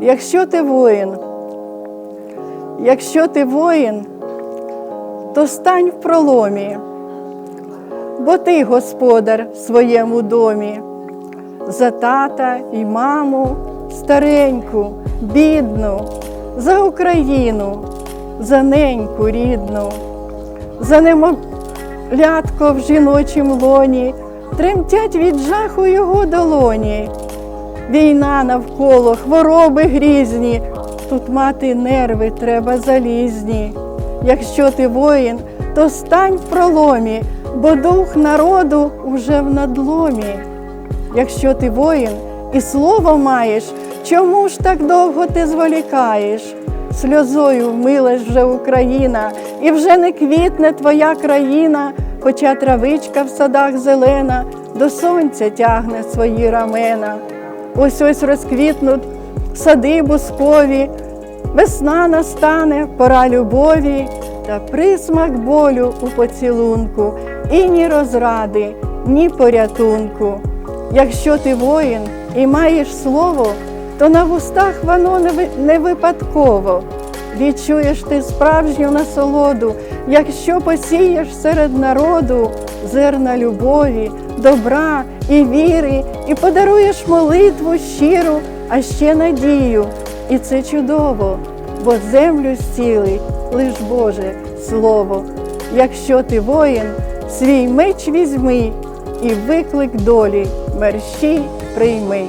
Якщо ти воїн, якщо ти воїн, то стань в проломі, бо ти господар в своєму домі, за тата і маму, стареньку, бідну, за Україну, за неньку рідну, за немовлятко в жіночім лоні, тремтять від жаху його долоні. Війна навколо, хвороби грізні, тут мати нерви треба залізні. Якщо ти воїн, то стань в проломі, бо дух народу уже в надломі. Якщо ти воїн і слово маєш, чому ж так довго ти зволікаєш? Сльозою вмилась вже Україна, і вже не квітне твоя країна, хоча травичка в садах зелена до сонця тягне свої рамена. Ось ось розквітнуть сади бускові, весна настане, пора любові та присмак болю у поцілунку, і ні розради, ні порятунку. Якщо ти воїн і маєш слово, то на вустах воно не ви- не випадково. Відчуєш ти справжню насолоду, якщо посієш серед народу зерна любові, добра і віри, і подаруєш молитву щиру, а ще надію. І це чудово, бо землю зціли лиш Боже Слово. Якщо ти воїн, свій меч візьми і виклик долі мерщій прийми.